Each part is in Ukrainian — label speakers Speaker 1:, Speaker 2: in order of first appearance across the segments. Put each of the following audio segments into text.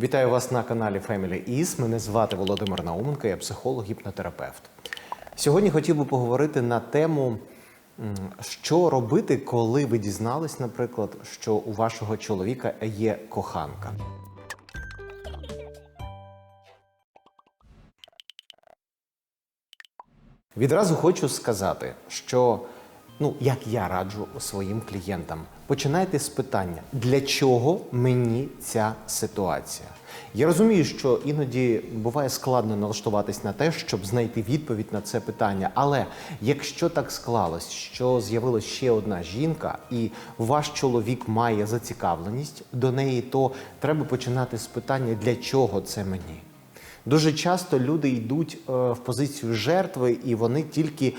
Speaker 1: Вітаю вас на каналі Family Is. Мене звати Володимир Науменко, я психолог, гіпнотерапевт. Сьогодні хотів би поговорити на тему, що робити, коли ви дізнались, наприклад, що у вашого чоловіка є коханка. Відразу хочу сказати, що ну як я раджу своїм клієнтам, починайте з питання, для чого мені ця ситуація? Я розумію, що іноді буває складно налаштуватись на те, щоб знайти відповідь на це питання. Але якщо так склалось, що з'явилася ще одна жінка, і ваш чоловік має зацікавленість до неї, то треба починати з питання, для чого це мені? Дуже часто люди йдуть е, в позицію жертви, і вони тільки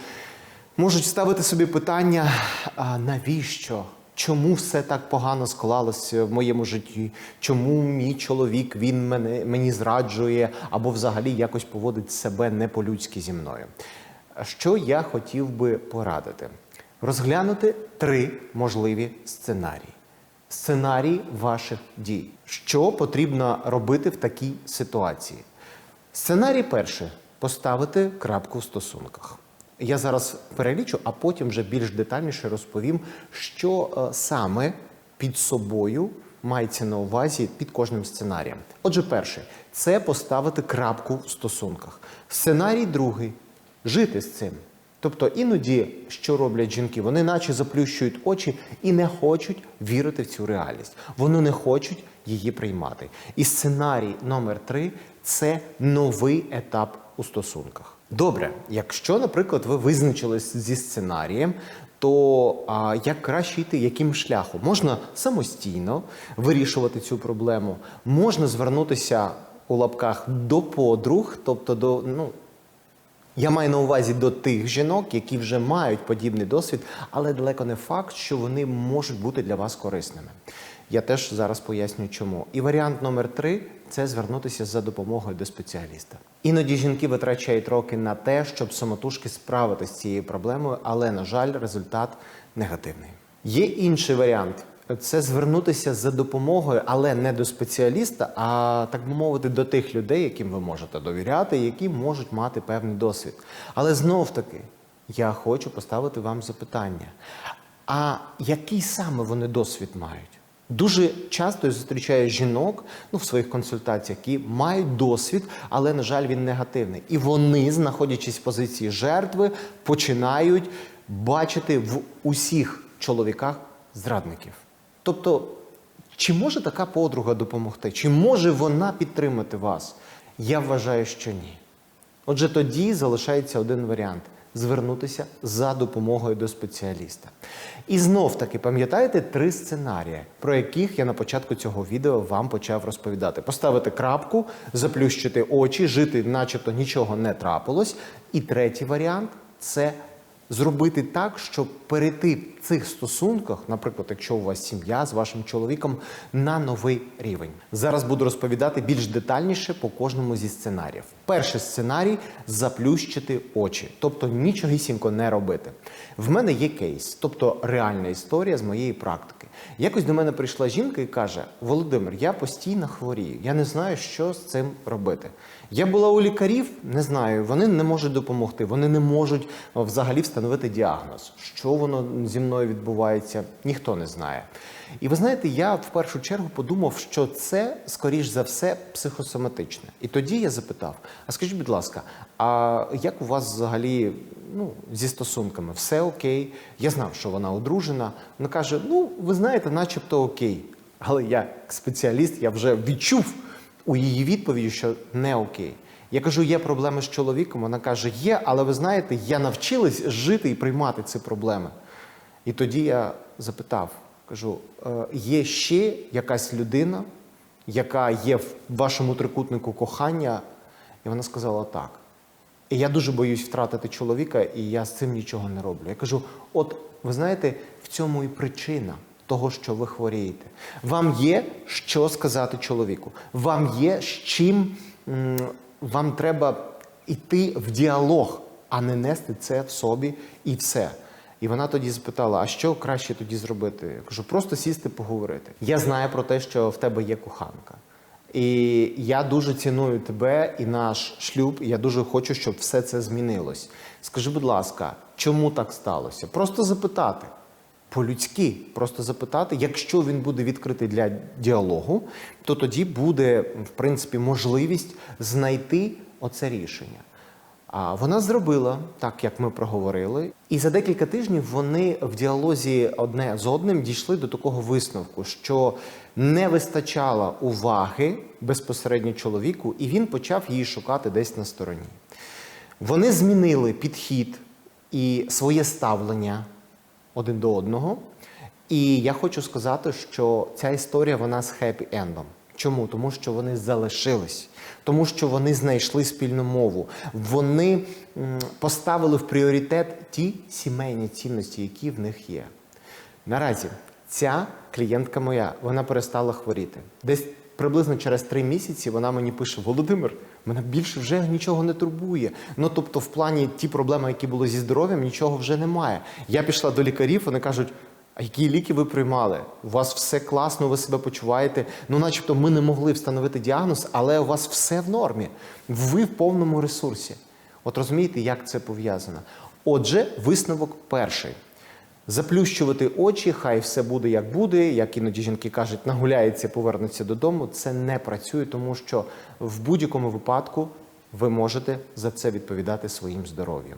Speaker 1: можуть ставити собі питання: а навіщо? Чому все так погано склалося в моєму житті? Чому мій чоловік він мене мені зраджує або взагалі якось поводить себе не по-людськи зі мною? Що я хотів би порадити? Розглянути три можливі сценарії. Сценарій ваших дій. Що потрібно робити в такій ситуації? Сценарій перший поставити крапку в стосунках. Я зараз перелічу, а потім вже більш детальніше розповім, що е, саме під собою мається на увазі під кожним сценарієм. Отже, перший це поставити крапку в стосунках. Сценарій другий жити з цим. Тобто іноді, що роблять жінки, вони наче заплющують очі і не хочуть вірити в цю реальність. Вони не хочуть її приймати. І сценарій номер три це новий етап у стосунках. Добре, якщо, наприклад, ви визначились зі сценарієм, то а, як краще йти, яким шляхом? Можна самостійно вирішувати цю проблему, можна звернутися у лапках до подруг, тобто до ну. Я маю на увазі до тих жінок, які вже мають подібний досвід, але далеко не факт, що вони можуть бути для вас корисними. Я теж зараз поясню, чому. І варіант номер три це звернутися за допомогою до спеціаліста. Іноді жінки витрачають роки на те, щоб самотужки справитися з цією проблемою, але, на жаль, результат негативний. Є інший варіант. Це звернутися за допомогою, але не до спеціаліста, а так би мовити, до тих людей, яким ви можете довіряти, які можуть мати певний досвід. Але знов таки я хочу поставити вам запитання: а який саме вони досвід мають? Дуже часто я зустрічаю жінок ну, в своїх консультаціях, які мають досвід, але, на жаль, він негативний. І вони, знаходячись в позиції жертви, починають бачити в усіх чоловіках зрадників. Тобто, чи може така подруга допомогти? Чи може вона підтримати вас? Я вважаю, що ні. Отже, тоді залишається один варіант звернутися за допомогою до спеціаліста. І знов таки пам'ятаєте три сценарії, про яких я на початку цього відео вам почав розповідати: поставити крапку, заплющити очі, жити, начебто нічого не трапилось. І третій варіант це зробити так, щоб перейти в цих стосунках, наприклад, якщо у вас сім'я з вашим чоловіком, на новий рівень. Зараз буду розповідати більш детальніше по кожному зі сценаріїв. Перший сценарій заплющити очі, тобто нічогісінько не робити. В мене є кейс, тобто реальна історія з моєї практики. Якось до мене прийшла жінка і каже: Володимир, я постійно хворію, я не знаю, що з цим робити. Я була у лікарів, не знаю, вони не можуть допомогти, вони не можуть взагалі встановити діагноз. Що воно зі мною відбувається, ніхто не знає. І ви знаєте, я в першу чергу подумав, що це, скоріш за все, психосоматичне. І тоді я запитав: а скажіть, будь ласка, а як у вас взагалі ну, зі стосунками? Все окей? Я знав, що вона одружена. Вона каже: ну, ви знаєте, начебто окей. Але я, спеціаліст, я вже відчув у її відповіді, що не окей. Я кажу, є проблеми з чоловіком. Вона каже, є, але ви знаєте, я навчилась жити і приймати ці проблеми. І тоді я запитав, кажу, «Е, є ще якась людина, яка є в вашому трикутнику кохання? І вона сказала так. І я дуже боюсь втратити чоловіка, і я з цим нічого не роблю. Я кажу: от ви знаєте, в цьому і причина того, що ви хворієте. Вам є що сказати чоловіку. Вам є з чим вам треба йти в діалог, а не нести це в собі і все. І вона тоді запитала: а що краще тоді зробити? Я кажу, просто сісти поговорити. Я знаю про те, що в тебе є коханка. І я дуже ціную тебе і наш шлюб. І я дуже хочу, щоб все це змінилось. Скажи, будь ласка, чому так сталося? Просто запитати. По-людськи, просто запитати, якщо він буде відкритий для діалогу, то тоді буде, в принципі, можливість знайти оце рішення. А вона зробила так, як ми проговорили, і за декілька тижнів вони в діалозі одне з одним дійшли до такого висновку, що не вистачало уваги безпосередньо чоловіку, і він почав її шукати десь на стороні. Вони змінили підхід і своє ставлення один до одного. І я хочу сказати, що ця історія вона з хеппі-ендом. Чому? Тому що вони залишились, тому що вони знайшли спільну мову. Вони поставили в пріоритет ті сімейні цінності, які в них є. Наразі ця клієнтка моя вона перестала хворіти. Десь приблизно через три місяці вона мені пише: Володимир, мене більше вже нічого не турбує. Ну тобто, в плані ті проблеми, які були зі здоров'ям, нічого вже немає. Я пішла до лікарів, вони кажуть. А які ліки ви приймали? У вас все класно, ви себе почуваєте. Ну, начебто, ми не могли встановити діагноз, але у вас все в нормі. Ви в повному ресурсі. От розумієте, як це пов'язано? Отже, висновок перший. Заплющувати очі, хай все буде як буде, як іноді жінки кажуть, нагуляється, повернеться додому. Це не працює, тому що в будь-якому випадку ви можете за це відповідати своїм здоров'ям.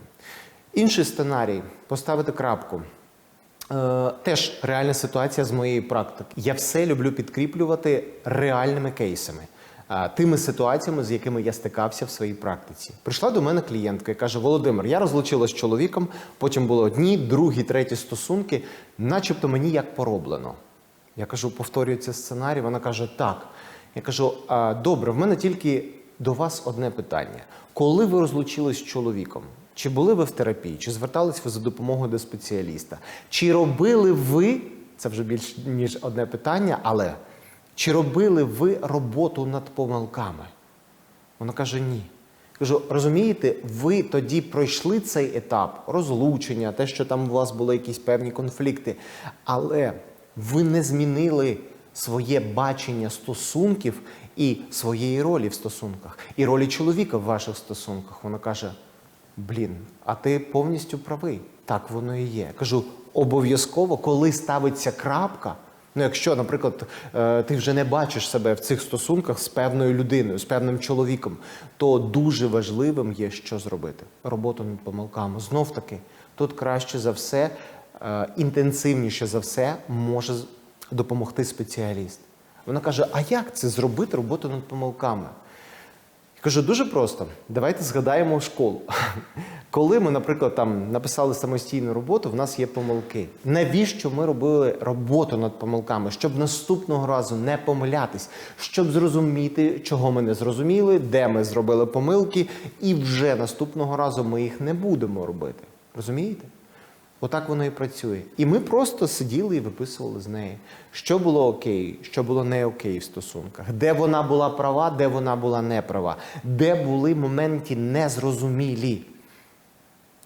Speaker 1: Інший сценарій поставити крапку. Е, Теж реальна ситуація з моєї практики. Я все люблю підкріплювати реальними кейсами, тими ситуаціями, з якими я стикався в своїй практиці. Прийшла до мене клієнтка і каже: Володимир, я розлучилась з чоловіком, потім було одні, другі, треті стосунки, начебто мені як пороблено. Я кажу, повторюється сценарій. Вона каже, так. Я кажу, «А, добре, в мене тільки до вас одне питання. Коли ви розлучились з чоловіком? Чи були ви в терапії, чи звертались ви за допомогою до спеціаліста? Чи робили ви, це вже більш ніж одне питання, але чи робили ви роботу над помилками? Вона каже, ні. Кажу, розумієте, ви тоді пройшли цей етап розлучення, те, що там у вас були якісь певні конфлікти, але ви не змінили своє бачення стосунків і своєї ролі в стосунках, і ролі чоловіка в ваших стосунках. Вона каже: Блін, а ти повністю правий. Так воно і є. Кажу, обов'язково, коли ставиться крапка. Ну, якщо, наприклад, е, ти вже не бачиш себе в цих стосунках з певною людиною, з певним чоловіком, то дуже важливим є, що зробити. Роботу над помилками. Знов таки, тут краще за все, е, інтенсивніше за все може допомогти спеціаліст. Вона каже: а як це зробити роботу над помилками? Я кажу, дуже просто. Давайте згадаємо школу. Коли ми, наприклад, там написали самостійну роботу, в нас є помилки. Навіщо ми робили роботу над помилками? Щоб наступного разу не помилятись, щоб зрозуміти, чого ми не зрозуміли, де ми зробили помилки, і вже наступного разу ми їх не будемо робити. Розумієте? Отак воно і працює. І ми просто сиділи і виписували з неї, що було окей, що було не окей в стосунках, де вона була права, де вона була не права, де були моменти незрозумілі.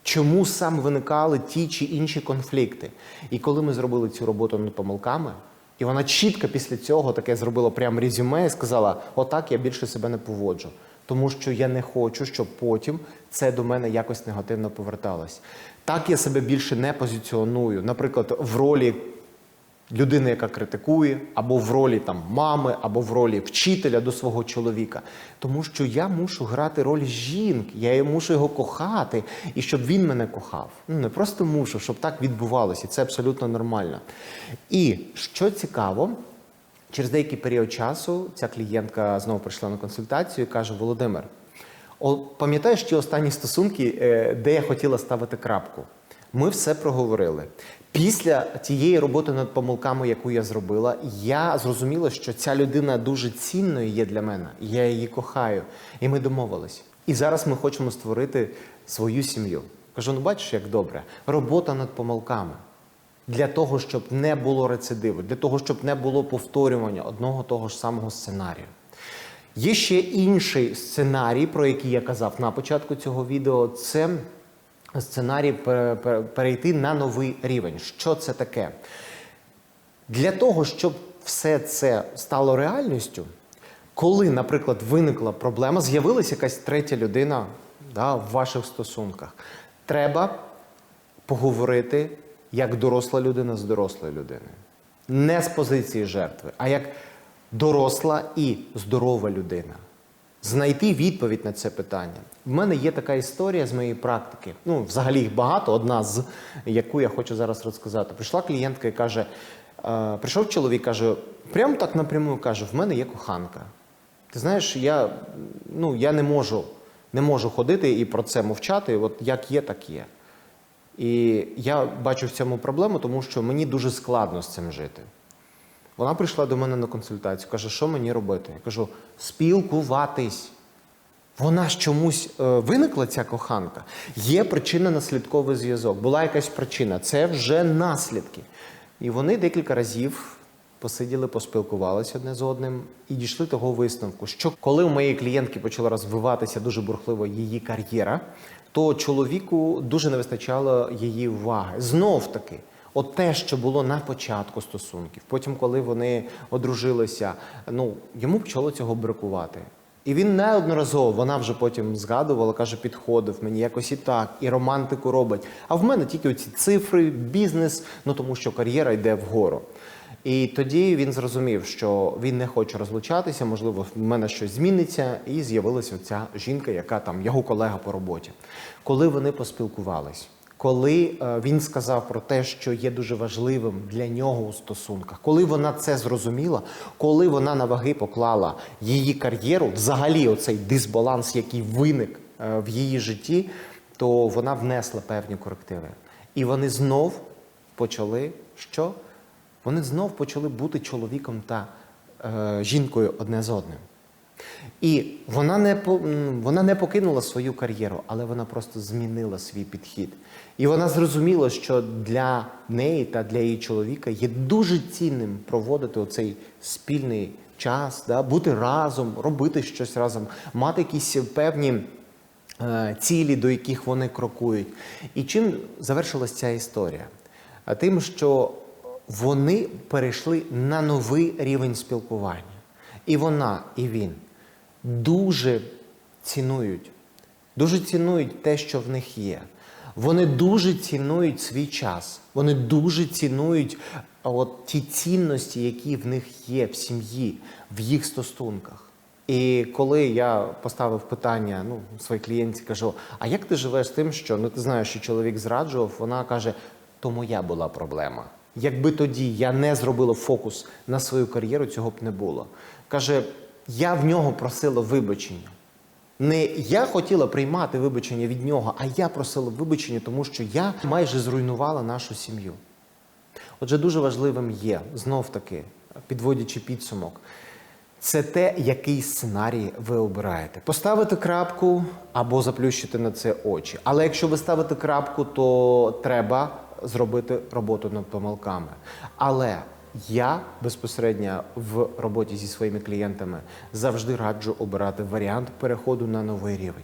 Speaker 1: Чому саме виникали ті чи інші конфлікти? І коли ми зробили цю роботу над помилками, і вона чітко після цього таке зробила прям резюме і сказала: отак я більше себе не поводжу. Тому що я не хочу, щоб потім це до мене якось негативно поверталось. Так я себе більше не позиціоную, наприклад, в ролі людини, яка критикує, або в ролі там мами, або в ролі вчителя до свого чоловіка. Тому що я мушу грати роль жінки, я мушу його кохати, і щоб він мене кохав. Ну не просто мушу, щоб так відбувалося, і це абсолютно нормально. І що цікаво, через деякий період часу ця клієнтка знову прийшла на консультацію і каже: Володимир. Пам'ятаєш ті останні стосунки, е, де я хотіла ставити крапку? Ми все проговорили. Після тієї роботи над помилками, яку я зробила, я зрозуміла, що ця людина дуже цінною є для мене. Я її кохаю. І ми домовились. І зараз ми хочемо створити свою сім'ю. Кажу: ну бачиш, як добре. Робота над помилками. Для того, щоб не було рецидиву, для того, щоб не було повторювання одного того ж самого сценарію. Є ще інший сценарій, про який я казав на початку цього відео. Це сценарій пере- пере- перейти на новий рівень. Що це таке? Для того, щоб все це стало реальністю, Коли, наприклад, виникла проблема, з'явилася якась третя людина да, в ваших стосунках, треба поговорити як доросла людина з дорослою людиною. Не з позиції жертви, а як доросла і здорова людина. Знайти відповідь на це питання. В мене є така історія з моєї практики. Ну, взагалі їх багато, одна з яку я хочу зараз розказати. Прийшла клієнтка і каже: е, прийшов чоловік, каже, прямо так напряму каже: в мене є коханка. Ти знаєш, я, ну, я не можу, не можу ходити і про це мовчати. От як є, так є. І я бачу в цьому проблему, тому що мені дуже складно з цим жити. Вона прийшла до мене на консультацію, каже, що мені робити? Я кажу, спілкуватись. Вона ж чомусь е, виникла ця коханка. Є причина наслідковий зв'язок. Була якась причина. Це вже наслідки. І вони декілька разів посиділи, поспілкувалися одне з одним і дійшли того висновку, що коли у моєї клієнтки почала розвиватися дуже бурхливо її кар'єра, то чоловіку дуже не вистачало її уваги. Знов таки. От те, що було на початку стосунків, потім, коли вони одружилися, ну йому почало цього бракувати. І він неодноразово, вона вже потім згадувала, каже, підходив мені якось і так, і романтику робить. А в мене тільки оці цифри, бізнес, ну тому що кар'єра йде вгору. І тоді він зрозумів, що він не хоче розлучатися, можливо, в мене щось зміниться, і з'явилася ця жінка, яка там його колега по роботі. Коли вони поспілкувались, коли е, він сказав про те, що є дуже важливим для нього у стосунках, коли вона це зрозуміла, коли вона на ваги поклала її кар'єру, взагалі оцей дисбаланс, який виник е, в її житті, то вона внесла певні корективи. І вони знов почали що? Вони знов почали бути чоловіком та е, жінкою одне з одним. І вона не, вона не покинула свою кар'єру, але вона просто змінила свій підхід. І вона зрозуміла, що для неї та для її чоловіка є дуже цінним проводити оцей спільний час, да, бути разом, робити щось разом, мати якісь певні е, цілі, до яких вони крокують. І чим завершилась ця історія? Тим, що вони перейшли на новий рівень спілкування. І вона, і він дуже цінують, дуже цінують те, що в них є. Вони дуже цінують свій час. Вони дуже цінують от, ті цінності, які в них є в сім'ї, в їх стосунках. І коли я поставив питання ну, своїй клієнтці, кажу: а як ти живеш з тим, що ну ти знаєш, що чоловік зраджував, вона каже, то моя була проблема. Якби тоді я не зробила фокус на свою кар'єру, цього б не було. Каже, я в нього просила вибачення. Не я хотіла приймати вибачення від нього, а я просила вибачення, тому що я майже зруйнувала нашу сім'ю. Отже, дуже важливим є, знов таки, підводячи підсумок, це те, який сценарій ви обираєте. Поставити крапку або заплющити на це очі. Але якщо ви ставите крапку, то треба зробити роботу над помилками. Але я безпосередньо в роботі зі своїми клієнтами завжди раджу обирати варіант переходу на новий рівень.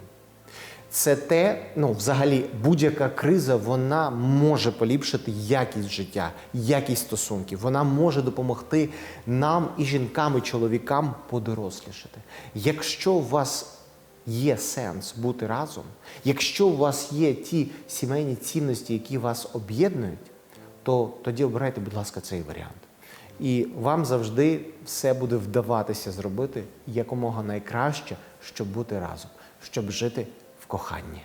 Speaker 1: Це те, ну взагалі, будь-яка криза вона може поліпшити якість життя, якість стосунків. Вона може допомогти нам і жінкам, і чоловікам подорослішати. Якщо у вас є сенс бути разом, якщо у вас є ті сімейні цінності, які вас об'єднують, то тоді обирайте, будь ласка, цей варіант. І вам завжди все буде вдаватися зробити якомога найкраще, щоб бути разом, щоб жити в коханні.